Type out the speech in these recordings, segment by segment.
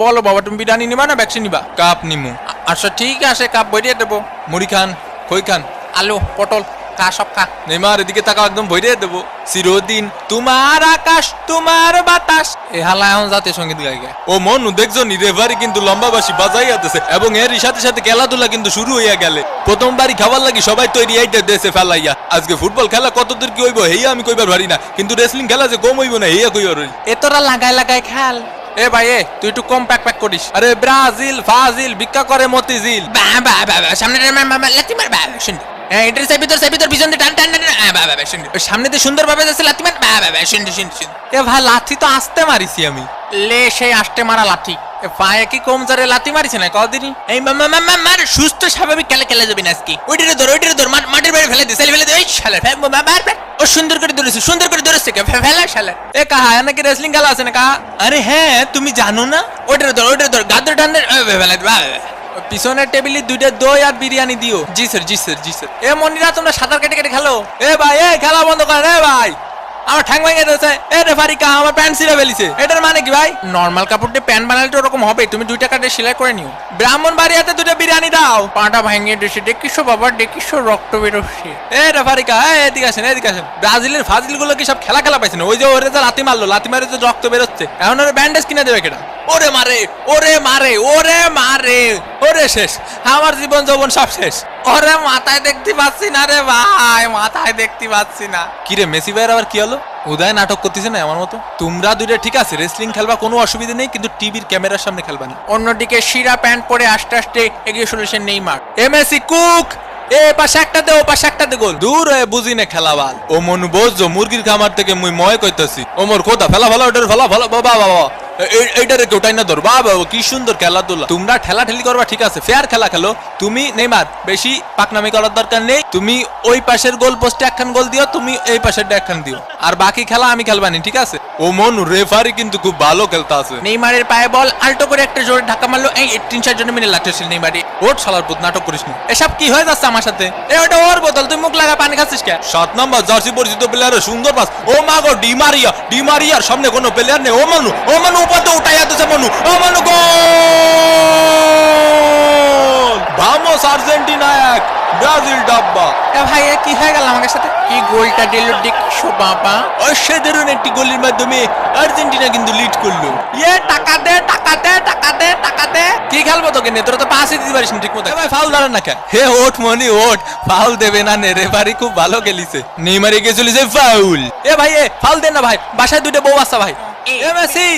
বলো বাবা তুমি বিরিয়ানি নিবা না ভ্যাকসিন নিবা? কাপ নিমু। আচ্ছা ঠিক আছে কাপ বইরিয়ে দেবো। মুড়ি খান খই খান। আলু পটল খা সব খা। নেমার এদিকে তাকাও একদম ভরিয়ে দেবো। চিরদিন তোমার আকাশ তোমার বাতাস। এ হালা এখন জাতীয় সংগীত গাই গায়। ও মনু দেখছ নি রেফারি কিন্তু লম্বা বাসি বাজাইয়াতেছে এবং এরই সাথে সাথে খেলাধুলা কিন্তু শুরু হইয়া গেলে। প্রথমবারই খাবার লাগি সবাই তৈরি আইতে দেশে ফেলাইয়া। আজকে ফুটবল খেলা কতদূর কি হইব হেইয়া আমি কইবার পারি না। কিন্তু রেসলিং খেলা যে কম হইব না হেইয়া কইবার হই এ তোরা লাগাই লাগাই খেল। এ ভাই, এ, তুই একটু কম প্যাক প্যাক করিস। আরে ব্রাজিল, ফাজিল, ভিক্ষা করে মতিজিল সামনে লাথি মার শুন। হ্যাঁ এটার ভিতর সাই ভিতর পিছন দিয়ে টান টান টান সামনে দিয়ে সুন্দর ভাবে যাচ্ছে লাথি মার। বা বা বা শুন শুন শুন এ ভাই লাথি তো আসতে মারিছি আমি। লে সেই আষ্টে মারা এ পায়ে কি কম জোরে লাথি মারিছে না? কদিনই এই মা মা মা- মা মার সুস্থ স্বাভাবিক খেলা খেলা যাবে না আজকে? ওইটারে ধর ওইটারে ধর মাটির বাইরে ফেলে দে সেলে ফেলে দে। ওই শালা মার। ও সুন্দর করে ধরেছে সুন্দর করে ধরেছে কে? ফেলা শালা। এ কাহা নাকি রেসলিং খেলা আছে না কাহা? আরে হ্যাঁ তুমি জানো না? ওইটারে ধর ওইটারে ধর গাদর টানদের ফেলা দে। পিছনের টেবিলে দুইটা দই আর বিরিয়ানি দিও। জি স্যার জি স্যার জি স্যার। এ মনিরা, তোমরা সাঁতার কেটে কেটে খেলো? এ ভাই, এ খেলা বন্ধ করেন এ ভাই। আমার ঠ্যাং ভেঙে দিয়েছে। এ রেফারি কাহা আমার প্যান্ট ছিঁড়ে ফেলিছে। এটার মানে কি ভাই? নর্মাল কাপড় দিয়ে প্যান্ট বানালে তো ওরকম হবে। তুমি দুই টাকা দিয়ে সেলাই করে নিও। ব্রাহ্মণ বাড়িয়াতে দুটো বিরিয়ানি দাও। পাটা ভাঙিয়ে দিয়েছে। দেখিসো বাবা দেখিসো রক্ত বেরোচ্ছে। এ রেফারি কা, এ এদিকে আসেন এদিকে আসেন। ব্রাজিলের ফাজিলগুলো কি সব খেলা খেলা পাইছে না? ওই যে ওরে যে লাথি মারলো, লাথি মারে যে রক্ত বেরোচ্ছে। এখন ওরে ব্যান্ডেজ কিনে দেবে কেটা ওরে মারে ওরে মারে ওরে মারে। ওরে শেষ। আমার জীবন যৌবন সব শেষ। ওরে মাথায় দেখতে পাচ্ছি না রে ভাই মাথায় দেখতে পাচ্ছি না। কি রে মেসি ভাইয়ের আবার কি হলো? উদয় নাটক করতেছে না আমার মতো? তোমরা দুইটা ঠিক আছে রেসলিং খেলবা কোনো অসুবিধা নেই কিন্তু টিভির ক্যামেরার সামনে খেলবা না। অন্যদিকে শিরা প্যান্ট পরে আস্তে আস্তে এগিয়ে চলেছে নেইমার। এমএসি কুক! এ পাশে একটা দে ও পাশে একটা দে গোল। দূর হয়ে বুঝি না খেলাবাল ও মনু বোঝো মুরগির খামার থেকে মুই ময় কইতাছি। ও মোর কোথা? ফেলা ফেলা ওটার ফেলা ফেলা বাবা বাবা। এইটারে কেউটাই না ধর বাবা কি সুন্দর খেলাধুলা। তোমরা ঠেলা ঠেলি করবা ঠিক আছে। ফেয়ার খেলা খেলো। তুমি নেইমার বেশি পাকনামি করার দরকার নেই। তুমি ওই পাশের গোল পোস্টে একখান গোল দিও তুমি এই পাশের একখান দিও। আর বাকি খেলা আমি খেলবানি ঠিক আছে? ও মনু রেফারি কিন্তু খুব ভালো খেলতে আছে নেইমারের পায়ে বল আল্টো করে একটা জোরে ধাক্কা মারলো। এই তিন চার জনের মিলে লাগতেছিল নেইমারে। ওট শালার পুত নাটক করিস না। এসব কি হয়ে যাচ্ছে আমার সাথে? এ ওটা ওর বোতল তুই মুখ লাগা পানি খাচ্ছিস কে সাত নম্বর জার্সি পরিচিত প্লেয়ারের সুন্দর পাস ও মা গো ডিমারিয়া ডিমারিয়ার সামনে কোনো প্লেয়ার নেই। ও মানু ও মানু উপাতে উঠাইয়া দিছে মানু। ও মানু গোল! ভামোস আর্জেন্টিনা এক ব্রাজিল ডাব্বা। এ ভাই এ কি হয়ে গেল আমাদের সাথে? কি গোলটা দিল দেখছ বাবা। অসাধারণ একটি গোলের মাধ্যমে আর্জেন্টিনা কিন্তু লিড করল। ইয়ে টাকা দে টাকা দে টাকা দে টাকা দে। কি খেলব তোকে নে তোরা তো পাশে দিতে পারিস ঠিক মতো। ভাই ফাউল দাঁড়ান না কে হে ওট মনি ওট ফাউল দেবে না নে রেফারি খুব ভালো খেলিছে। নেইমারে গিয়ে চলেছে ফাউল এ ভাই এ ফাউল দেন না ভাই। বাসায় দুইটা বউ আসা ভাই। এ মেসি।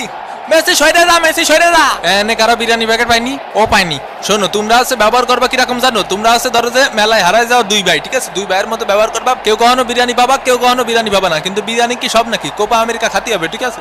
মেসি সরে যা, মেসি সরে যা। এনে কারও বিরিয়ানি প্যাকেট পাইনি? ও পাইনি। শোনো, তোমরা আছে ব্যবহার করবা কীরকম জানো? তোমরা আছে ধরো যে মেলায় হারায় যাও দুই ভাই, ঠিক আছে? দুই ভাইয়ের মতো ব্যবহার করবা। কেউ কখনো বিরিয়ানি পাবা, কেউ কখনো বিরিয়ানি পাবা না। কিন্তু বিরিয়ানি কি সব নাকি? কোপা আমেরিকা খাতি হবে, ঠিক আছে?